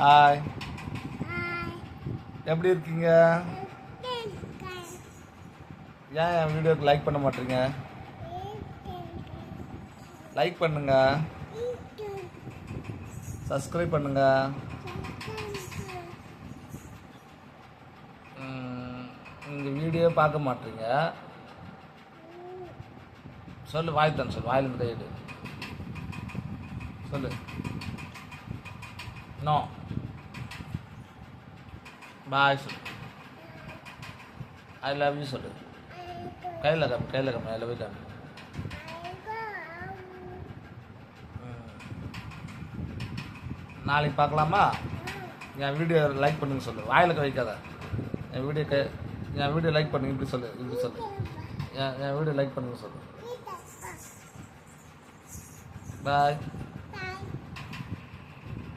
Hi எப்படி இருக்கீங்க? ஏன் என் வீடியோக்கு லைக் பண்ண மாட்டீங்க? லைக் பண்ணுங்க. சப்ஸ்கிரைப் பண்ணுங்க. இந்த வீடியோ பார்க்க மாட்டீங்க. சொல்லு வாய் தான் சொல்லு வாயில் எடு. சொல்லு. நோ பாய் சொல்லு ஐ லவ் யூ சொல்லு. கையில் காமி கையில் காமி ஐ லவ் யூ காமி நாளைக்கு பார்க்கலாமா? என் வீடியோ லைக் பண்ணுங்க சொல்லு. வாயில் வைக்காத. என் வீடியோ கை என் வீடியோ லைக் பண்ணுங்க இப்படி சொல்லு இப்படி சொல்லு. என் என் வீடியோ லைக் பண்ணுங்க சொல்லு. பாய்